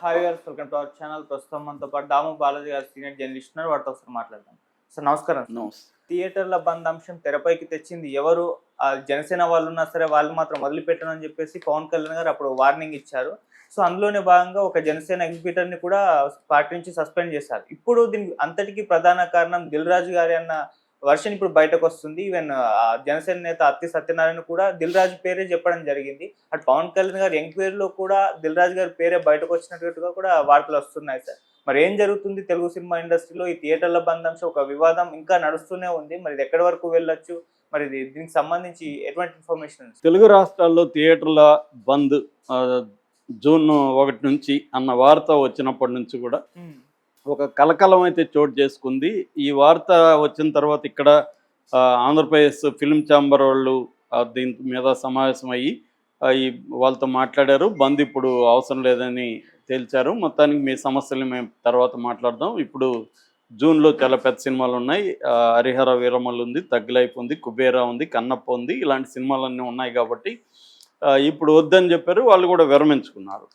Hi గారు welcome to our channel ప్రస్తుతం మనతో పాటు దాము బాలాజీ గారు సీనియర్ జర్నలిస్ట్ ఉన్నారు. వాటితో ఒకసారి మాట్లాడదాం. సార్ నమస్కారం థియేటర్ల బంద్ అంశం తెరపైకి తెచ్చింది ఎవరు? ఆ జనసేన వాళ్ళు ఉన్నా సరే వాళ్ళు మాత్రం వదిలిపెట్టను అని చెప్పేసి పవన్ కళ్యాణ్ గారు అప్పుడు వార్నింగ్ ఇచ్చారు. సో అందులోనే భాగంగా ఒక జనసేన ఎగ్జిబిటర్ని కూడా పార్టీ నుంచి సస్పెండ్ చేశారు. ఇప్పుడు దీనికి అంతటికి ప్రధాన కారణం దిల్ రాజు గారి అన్న వర్షన్ ఇప్పుడు బయటకు వస్తుంది ఈవెన్ జనసేన నేత అత్తి సత్యనారాయణ కూడా దిల్ రాజు పేరే చెప్పడం జరిగింది. అటు పవన్ కళ్యాణ్ గారి ఎంక్వైరీలో కూడా దిల్ రాజు గారి పేరే బయటకు వచ్చినట్టుగా కూడా వార్తలు వస్తున్నాయి సార్. మరి ఏం జరుగుతుంది? తెలుగు సినిమా ఇండస్ట్రీలో ఈ థియేటర్ల బంద్ అంశం ఒక వివాదం ఇంకా నడుస్తూనే ఉంది. మరి ఇది ఎక్కడి వరకు వెళ్ళొచ్చు? మరి దీనికి సంబంధించి ఎటువంటి ఇన్ఫర్మేషన్ తెలుగు రాష్ట్రాల్లో థియేటర్ల బంద్ జూన్ ఒకటి నుంచి అన్న వార్త వచ్చినప్పటి నుంచి కూడా ఒక కలకలం అయితే చోటు చేసుకుంది. ఈ వార్త వచ్చిన తర్వాత ఇక్కడ ఆంధ్రప్రదేశ్ ఫిల్మ్ ఛాంబర్ వాళ్ళు దీని మీద సమావేశం అయ్యి ఈ వాళ్ళతో మాట్లాడారు. బంద్ ఇప్పుడు అవసరం లేదని తేల్చారు. మొత్తానికి మీ సమస్యలు మేము తర్వాత మాట్లాడదాం. ఇప్పుడు జూన్లో చాలా పెద్ద సినిమాలు ఉన్నాయి. హరిహర వీరమల్లు ఉంది తగ్గులైపు ఉంది కుబేరా ఉంది కన్నప్ప ఉంది. ఇలాంటి సినిమాలన్నీ ఉన్నాయి కాబట్టి ఇప్పుడు వద్దని చెప్పారు. వాళ్ళు కూడా విరమించుకున్నారు.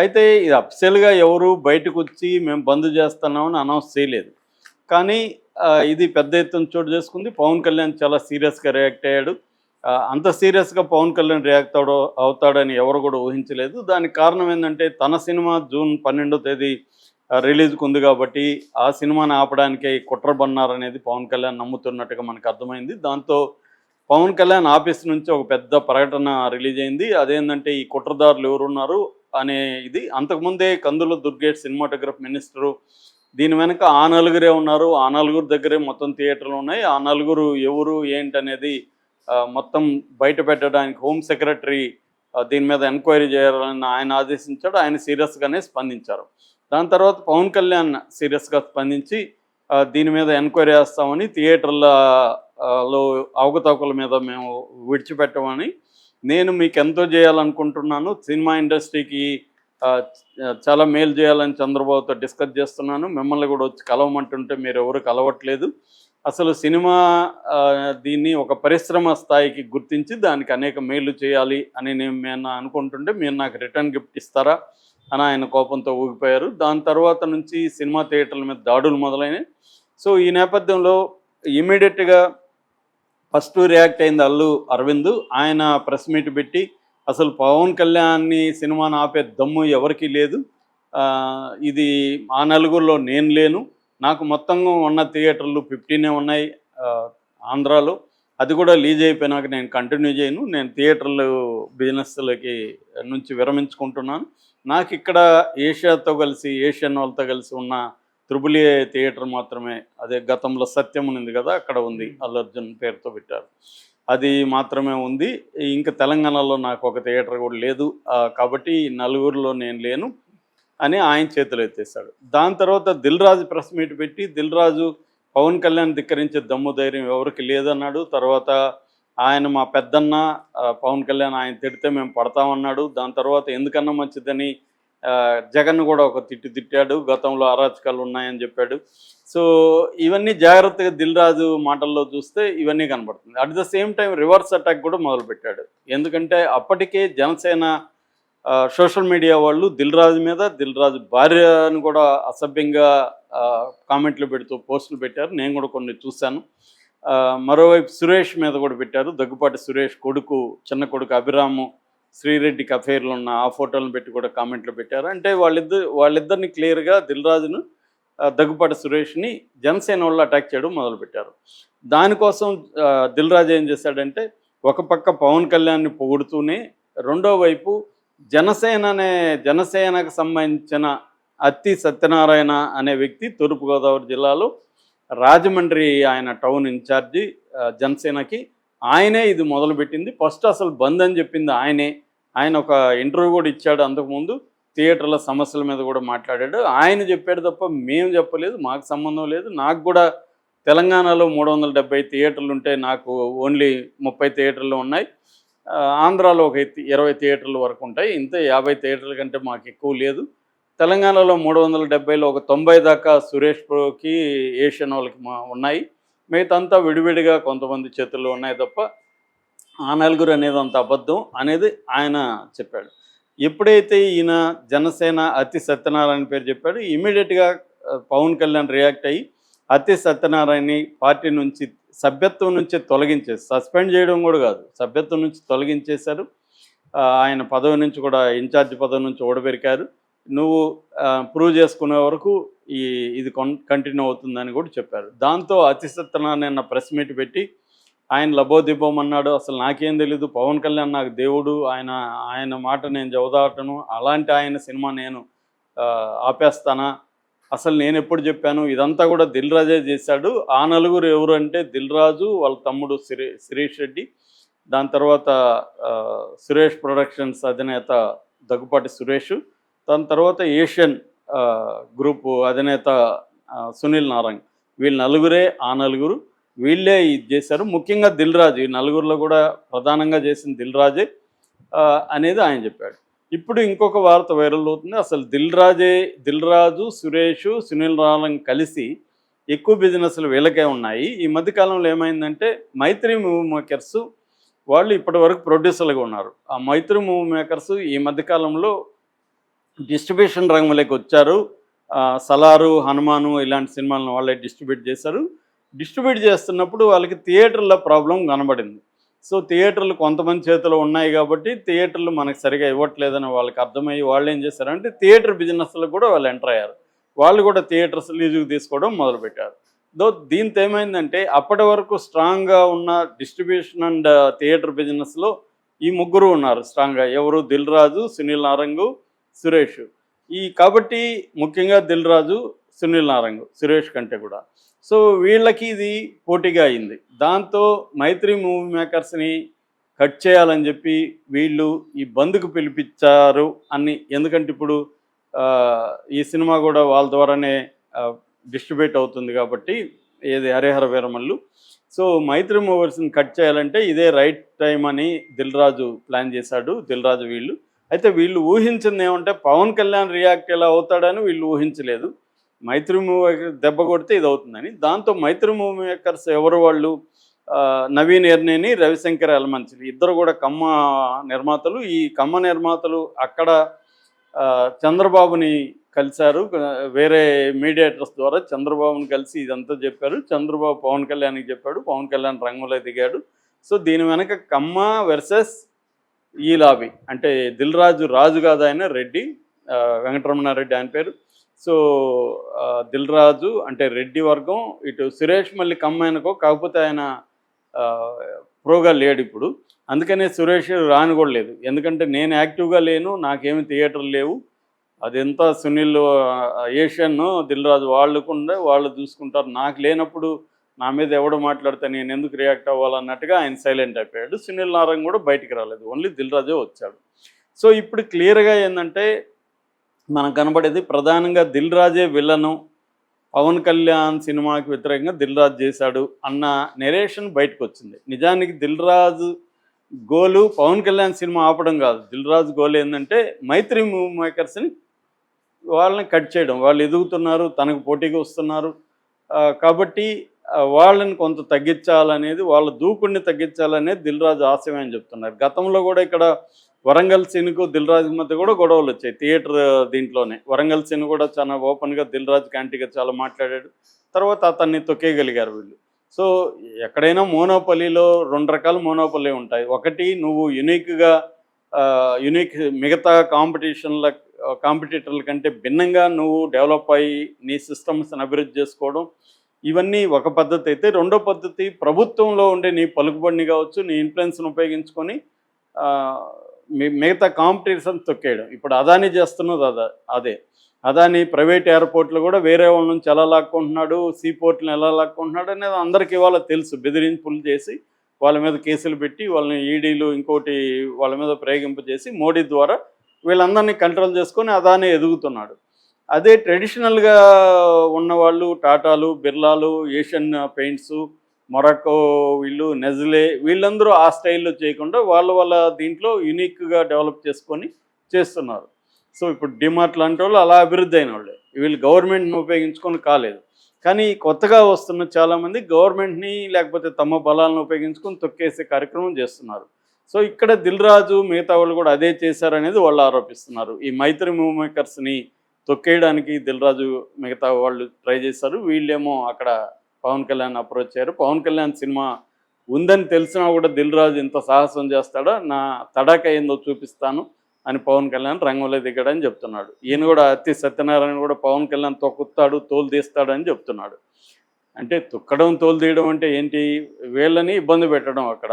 అయితే ఇది అఫిషియల్గా ఎవరు బయటకు వచ్చి మేము బంద్ చేస్తున్నామని అనౌన్స్ చేయలేదు. కానీ ఇది పెద్ద ఎత్తున చోటు చేసుకుంది. పవన్ కళ్యాణ్ చాలా సీరియస్గా రియాక్ట్ అయ్యాడు. అంత సీరియస్గా పవన్ కళ్యాణ్ రియాక్ట్ అవడో అవుతాడని ఎవరు కూడా ఊహించలేదు. దానికి కారణం ఏంటంటే తన సినిమా జూన్ పన్నెండో తేదీ రిలీజ్కి ఉంది కాబట్టి ఆ సినిమాని ఆపడానికే కుట్ర బన్నారనేది పవన్ కళ్యాణ్ నమ్ముతున్నట్టుగా మనకు అర్థమైంది. దాంతో పవన్ కళ్యాణ్ ఆఫీస్ నుంచి ఒక పెద్ద ప్రకటన రిలీజ్ అయింది. అదేంటంటే ఈ కుట్రదారులు ఎవరున్నారు? అనే ఇది. అంతకుముందే కందుల దుర్గేట్ సినిమాటోగ్రఫీ మినిస్టరు దీని వెనక ఆ నలుగురే ఉన్నారు. ఆ నలుగురు దగ్గరే మొత్తం థియేటర్లు ఉన్నాయి. ఆ నలుగురు ఎవరు ఏంటనేది మొత్తం బయట పెట్టడానికి హోమ్ సెక్రటరీ దీని మీద ఎంక్వైరీ చేయాలని ఆయన ఆదేశించాడు. ఆయన సీరియస్గానే స్పందించారు. దాని తర్వాత పవన్ కళ్యాణ్ సీరియస్గా స్పందించి దీని మీద ఎంక్వైరీ చేస్తామని థియేటర్ల అవకతవకల మీద మేము విడిచిపెట్టమని నేను మీకు ఎంతో చేయాలనుకుంటున్నాను. సినిమా ఇండస్ట్రీకి చాలా మేలు చేయాలని చంద్రబాబుతో డిస్కస్ చేస్తున్నాను. మిమ్మల్ని కూడా వచ్చి కలవమంటుంటే మీరు ఎవరు కలవట్లేదు. అసలు సినిమా దీన్ని ఒక పరిశ్రమ స్థాయికి గుర్తించి దానికి అనేక మేలు చేయాలి అని నేను నేను అనుకుంటుంటే మీరు నాకు రిటర్న్ గిఫ్ట్ ఇస్తారా అని ఆయన కోపంతో ఊగిపోయారు. దాని తర్వాత నుంచి సినిమా థియేటర్ల మీద దాడులు మొదలైనాయి. సో ఈ నేపథ్యంలో ఇమీడియట్గా ఫస్ట్ రియాక్ట్ అయింది అల్లు అరవింద్. ఆయన ప్రెస్ మీట్ పెట్టి అసలు పవన్ కళ్యాణ్ని సినిమాను ఆపే దమ్ము ఎవరికీ లేదు. ఇది ఆ నలుగురిలో నేను లేను. నాకు మొత్తంగా ఉన్న థియేటర్లు ఫిఫ్టీనే ఉన్నాయి ఆంధ్రాలో. అది కూడా లీజ్ అయిపోయినాక నేను కంటిన్యూ చేయను. నేను థియేటర్లు బిజినెస్లకి నుంచి విరమించుకుంటున్నాను. నాకు ఇక్కడ ఏషియాతో కలిసి ఏషియన్ వాళ్ళతో కలిసి ఉన్న త్రిబుల్ ఏ థియేటర్ మాత్రమే. అదే గతంలో సత్యం ఉంది కదా అక్కడ ఉంది. అల్లు అర్జున్ పేరుతో పెట్టారు. అది మాత్రమే ఉంది. ఇంకా తెలంగాణలో నాకు ఒక థియేటర్ కూడా లేదు. కాబట్టి నలుగురిలో నేను లేను అని ఆయన చేతులు ఎత్తేసాడు దాని తర్వాత దిల్ రాజు ప్రెస్ మీట్ పెట్టి దిల్ రాజు పవన్ కళ్యాణ్ ధిక్కరించే దమ్ము ధైర్యం ఎవరికి లేదన్నాడు. తర్వాత ఆయన మా పెద్దన్న పవన్ కళ్యాణ్ ఆయన తిడితే మేము పడతామన్నాడు. దాని తర్వాత ఎందుకన్నా మంచిదని జగన్ కూడా ఒక తిట్టు తిట్టాడు గతంలో అరాచకాలు ఉన్నాయని చెప్పాడు. సో ఇవన్నీ జాగ్రత్తగా దిల్ రాజు మాటల్లో చూస్తే ఇవన్నీ కనబడుతుంది. At the same time reverse attack కూడా మొదలుపెట్టాడు. ఎందుకంటే అప్పటికే జనసేన సోషల్ మీడియా వాళ్ళు దిల్ రాజు మీద దిల్ రాజు భార్యను కూడా అసభ్యంగా కామెంట్లు పెడుతూ పోస్టులు పెట్టారు. నేను కూడా కొన్ని చూశాను. మరోవైపు సురేష్ మీద కూడా పెట్టారు. దగ్గుపాటి సురేష్ కొడుకు చిన్న కొడుకు అభిరాము శ్రీరెడ్డికి అఫేర్లు ఉన్న ఆ ఫోటోలను పెట్టి కూడా కామెంట్లు పెట్టారు. అంటే వాళ్ళిద్దరు వాళ్ళిద్దరిని క్లియర్గా దిల్ రాజును దగ్గుపాటి సురేష్ని జనసేన వాళ్ళు అటాక్ చేయడం మొదలుపెట్టారు. దానికోసం దిల్రాజు దిల్ రాజు ఏం చేశాడంటే ఒక పక్క పవన్ కళ్యాణ్ని పొగుడుతూనే రెండో వైపు జనసేన అనే జనసేనకు సంబంధించిన అత్తి సత్యనారాయణ అనే వ్యక్తి తూర్పుగోదావరి జిల్లాలో రాజమండ్రి ఆయన టౌన్ ఇన్ఛార్జి జనసేనకి ఆయనే ఇది మొదలుపెట్టింది. ఫస్ట్ అసలు బంద్ అని చెప్పింది ఆయనే. ఆయన ఒక ఇంటర్వ్యూ కూడా ఇచ్చాడు అంతకుముందు. థియేటర్ల సమస్యల మీద కూడా మాట్లాడాడు. ఆయన చెప్పాడు తప్ప మేము చెప్పలేదు మాకు సంబంధం లేదు. నాకు కూడా తెలంగాణలో మూడు వందల డెబ్బై థియేటర్లు ఉంటే నాకు ఓన్లీ ముప్పై థియేటర్లు ఉన్నాయి. ఆంధ్రాలో ఒక ఇరవై థియేటర్ల వరకు ఉంటాయి. ఇంత యాభై థియేటర్ల కంటే మాకు ఎక్కువ లేదు. తెలంగాణలో మూడు వందల డెబ్బైలో ఒక తొంభై దాకా సురేష్ ప్రోకి ఏషియన్ వాళ్ళకి మా ఉన్నాయి. మిగతా అంతా విడివిడిగా కొంతమంది చేతుల్లో ఉన్నాయి తప్ప ఆ నలుగురు అనేది అంత అబద్ధం అనేది ఆయన చెప్పాడు. ఎప్పుడైతే ఈయన జనసేన అతి సత్యనారాయణ పేరు చెప్పాడు ఇమీడియట్గా పవన్ కళ్యాణ్ రియాక్ట్ అయ్యి అతి సత్యనారాయణని పార్టీ నుంచి సభ్యత్వం నుంచి తొలగించేసి సస్పెండ్ చేయడం కూడా కాదు సభ్యత్వం నుంచి తొలగించేశారు. ఆయన పదవి నుంచి కూడా ఇన్ఛార్జ్ పదవి నుంచి ఓడబెరికారు. నువ్వు ప్రూవ్ చేసుకునే వరకు ఈ ఇది కంటిన్యూ అవుతుందని కూడా చెప్పారు. దాంతో అతి సత్యనారాయణ ప్రెస్ మీట్ పెట్టి ఆయన లబోదిబ్బం అన్నాడు. అసలు నాకేం తెలీదు. పవన్ కళ్యాణ్ నాకు దేవుడు. ఆయన ఆయన మాట నేను చదువుదాటను అలాంటి ఆయన సినిమా నేను ఆపేస్తానా? అసలు నేను ఎప్పుడు చెప్పాను? ఇదంతా కూడా దిల్ రాజే చేశాడు. ఆ నలుగురు ఎవరు అంటే దిల్ రాజు వాళ్ళ తమ్ముడు శిరీ శిరీష్ రెడ్డి. దాని తర్వాత సురేష్ ప్రొడక్షన్స్ అధినేత దగ్గుపాటి సురేష్. దాని తర్వాత ఏషియన్ గ్రూపు అధినేత సునీల్ నారంగ్ వీళ్ళు నలుగురే ఆ నలుగురు. వీళ్ళే ఇది చేశారు. ముఖ్యంగా దిల్ రాజు ఈ నలుగురిలో కూడా ప్రధానంగా చేసిన దిల్ రాజే అనేది ఆయన చెప్పాడు. ఇప్పుడు ఇంకొక వార్త వైరల్ అవుతుంది. అసలు దిల్ రాజే దిల్ రాజు సురేష్ సునీల్ నారంగ్ కలిసి ఎక్కువ బిజినెస్లు వీళ్ళకే ఉన్నాయి. ఈ మధ్య కాలంలో ఏమైందంటే మైత్రి మూవీ మేకర్స్ వాళ్ళు ఇప్పటి వరకు ప్రొడ్యూసర్లుగా ఉన్నారు. ఆ మైత్రి మూవీ మేకర్స్ ఈ మధ్యకాలంలో డిస్ట్రిబ్యూషన్ రంగంలోకి వచ్చారు. సలారు హనుమాను ఇలాంటి సినిమాలను వాళ్ళే డిస్ట్రిబ్యూట్ చేశారు. డిస్ట్రిబ్యూట్ చేస్తున్నప్పుడు వాళ్ళకి థియేటర్ల ప్రాబ్లం కనబడింది. సో థియేటర్లు కొంతమంది చేతిలో ఉన్నాయి కాబట్టి థియేటర్లు మనకు సరిగా ఇవ్వట్లేదని వాళ్ళకి అర్థమయ్యి వాళ్ళు ఏం చేశారంటే థియేటర్ బిజినెస్లో కూడా వాళ్ళు ఎంటర్ అయ్యారు. వాళ్ళు కూడా థియేటర్స్ లీజుకు తీసుకోవడం మొదలుపెట్టారు. దో దీంతో ఏమైందంటే అప్పటి వరకు స్ట్రాంగ్గా ఉన్న డిస్ట్రిబ్యూషన్ అండ్ థియేటర్ బిజినెస్లో ఈ ముగ్గురు ఉన్నారు. స్ట్రాంగ్గా ఎవరు? దిల్ రాజు సునీల్ నారంగు సురేష్. ఈ కాబట్టి ముఖ్యంగా దిల్ రాజు సునీల్ నారంగు సురేష్ కంటే కూడా. సో వీళ్ళకి ఇది పోటీగా అయింది. దాంతో మైత్రి మూవీ మేకర్స్ని కట్ చేయాలని చెప్పి వీళ్ళు ఈ బంద్కు పిలిపించారు అని ఎందుకంటే ఇప్పుడు ఈ సినిమా కూడా వాళ్ళ ద్వారానే డిస్ట్రిబ్యూట్ అవుతుంది కాబట్టి ఏది హరిహర వీరమల్లు. సో మైత్రి మూవర్స్ని కట్ చేయాలంటే ఇదే రైట్ టైం అని దిల్ రాజు ప్లాన్ చేశాడు దిల్ రాజు వీళ్ళు. అయితే వీళ్ళు ఊహించింది ఏమంటే పవన్ కళ్యాణ్ రియాక్ట్ ఎలా అవుతాడని వీళ్ళు ఊహించలేదు. మైత్రి మూవీ దెబ్బ కొడితే ఇది అవుతుందని దాంతో మైత్రి మూవీ మేకర్స్ ఎవరు వాళ్ళు? నవీన్ ఎర్నేని రవిశంకర్ ఎలమంచిలి ఇద్దరు కూడా కమ్మ నిర్మాతలు. ఈ కమ్మ నిర్మాతలు అక్కడ చంద్రబాబుని కలిశారు. వేరే మీడియేటర్స్ ద్వారా చంద్రబాబుని కలిసి ఇదంతా చెప్పారు. చంద్రబాబు పవన్ కళ్యాణ్కి చెప్పాడు. పవన్ కళ్యాణ్ రంగంలో దిగాడు. సో దీని వెనక కమ్మ వెర్సెస్ ఈ లాబీ. అంటే దిల్ రాజు రాజు కాదు ఆయన రెడ్డి. వెంకటరమణారెడ్డి ఆయన పేరు. సో దిల్ రాజు అంటే రెడ్డి వర్గం ఇటు సురేష్ మళ్ళీ కమ్మాయనకో కాకపోతే ఆయన ప్రోగా లేడు ఇప్పుడు. అందుకనే సురేష్ రాని కూడా లేదు. ఎందుకంటే నేను యాక్టివ్గా లేను నాకేమి థియేటర్లు లేవు. అదంతా సునీల్ ఏషియన్ దిల్ రాజు వాళ్ళకుండా వాళ్ళు చూసుకుంటారు. నాకు లేనప్పుడు నా మీద ఎవడు మాట్లాడితే నేను ఎందుకు రియాక్ట్ అవ్వాలన్నట్టుగా ఆయన సైలెంట్ అయిపోయాడు. సునీల్ నారాయణ కూడా బయటికి రాలేదు. ఓన్లీ దిల్ రాజే వచ్చాడు. సో ఇప్పుడు క్లియర్గా ఏంటంటే మనకు కనబడేది ప్రధానంగా దిల్ రాజే విలను పవన్ కళ్యాణ్ సినిమాకి వ్యతిరేకంగా దిల్ రాజు చేశాడు అన్న నెరేషన్ బయటకు వచ్చింది. నిజానికి దిల్ రాజు గోలు పవన్ కళ్యాణ్ సినిమా ఆపడం కాదు. దిల్ రాజు గోల్ ఏంటంటే మైత్రి మూవీ మేకర్స్ని వాళ్ళని కట్ చేయడం. వాళ్ళు ఎదుగుతున్నారు తనకు పోటీగా వస్తున్నారు. కాబట్టి వాళ్ళని కొంత తగ్గించాలనేది వాళ్ళ దూకుడిని తగ్గించాలనేది దిల్ రాజు ఆశయం అని చెప్తున్నారు. గతంలో కూడా ఇక్కడ వరంగల్ సీన్కు దిల్రాజ్ మధ్య కూడా గొడవలు వచ్చాయి థియేటర్ దీంట్లోనే. వరంగల్ సీన్ కూడా చాలా ఓపెన్గా దిల్రాజ్ క్యాంటీగా చాలా మాట్లాడాడు. తర్వాత అతన్ని తొక్కేయగలిగారు వీళ్ళు. సో ఎక్కడైనా మోనోపల్లిలో రెండు రకాల మోనోపల్లి ఉంటాయి. ఒకటి నువ్వు యునిక్గా యునిక్ మిగతా కాంపిటీషన్ల కాంపిటీటర్ల కంటే భిన్నంగా నువ్వు డెవలప్ అయ్యి నీ సిస్టమ్స్ని అభివృద్ధి చేసుకోవడం. ఇవన్నీ ఒక పద్ధతి అయితే రెండో పద్ధతి ప్రభుత్వంలో ఉండే నీ పలుకుబడిని కావచ్చు నీ ఇన్ఫ్లుయెన్స్ని ఉపయోగించుకొని మిగతా కాంపిటీషన్ తొక్కేయడం. ఇప్పుడు అదాని చేస్తున్నది అదా అదే. అదాని ప్రైవేట్ ఎయిర్పోర్ట్లు కూడా వేరే వాళ్ళ నుంచి ఎలా లాక్కుంటున్నాడు సీ పోర్ట్లను ఎలా లాక్కుంటున్నాడు అనేది అందరికీ ఇవాళ తెలుసు. బెదిరింపులు చేసి వాళ్ళ మీద కేసులు పెట్టి వాళ్ళని ఈడీలు ఇంకోటి వాళ్ళ మీద ప్రయోగింపజేసి మోడీ ద్వారా వీళ్ళందరినీ కంట్రోల్ చేసుకొని అదానే ఎదుగుతున్నాడు. అదే ట్రెడిషనల్గా ఉన్నవాళ్ళు టాటాలు బిర్లాలు ఏషియన్ పెయింట్స్ మొరక్కో వీళ్ళు నెజ్లే వీళ్ళందరూ ఆ స్టైల్లో చేయకుండా వాళ్ళ వాళ్ళ దీంట్లో యూనిక్గా డెవలప్ చేసుకొని చేస్తున్నారు. సో ఇప్పుడు డిమార్ట్ లాంటి వాళ్ళు అలా అభివృద్ధి అయిన వాళ్ళే. వీళ్ళు గవర్నమెంట్ని ఉపయోగించుకొని కాలేదు. కానీ కొత్తగా వస్తున్న చాలామంది గవర్నమెంట్ని లేకపోతే తమ బలాలను ఉపయోగించుకొని తొక్కేసే కార్యక్రమం చేస్తున్నారు. సో ఇక్కడ దిల్ రాజు మిగతా వాళ్ళు కూడా అదే చేశారనేది వాళ్ళు ఆరోపిస్తున్నారు. ఈ మైత్రి మూవ్ మేకర్స్ని తొక్కేయడానికి దిల్ రాజు మిగతా వాళ్ళు ట్రై చేశారు. వీళ్ళేమో అక్కడ పవన్ కళ్యాణ్ అప్రోచ్ అయ్యారు. పవన్ కళ్యాణ్ సినిమా ఉందని తెలిసినా కూడా దిల్ రాజు ఇంత సాహసం చేస్తాడో నా తడాక ఏందో చూపిస్తాను అని పవన్ కళ్యాణ్ రంగంలో దిగాడని చెప్తున్నాడు. ఈయన కూడా అతి సత్యనారాయణ కూడా పవన్ కళ్యాణ్ తొక్కుతాడు తోలు తీస్తాడని చెప్తున్నాడు. అంటే తొక్కడం తోలు తీయడం అంటే ఏంటి? వీళ్ళని ఇబ్బంది పెట్టడం అక్కడ.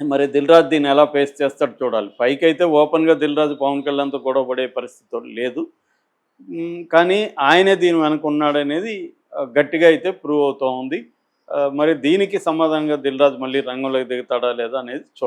మరి దిల్ రాజు దీన్ని ఎలా ఫేస్ చేస్తాడు చూడాలి. పైకి అయితే ఓపెన్గా దిల్ రాజు పవన్ కళ్యాణ్తో గొడవ పడే పరిస్థితి లేదు. కానీ ఆయనే దీని వెనక ఉన్నాడనేది గట్టిగా అయితే ప్రూవ్ అవుతూ ఉంది. ఆ, మరి దీనికి సమాధానంగా దిల్రాజు మళ్ళీ రంగంలోకి దిగుతాడా లేదా అనేది చూ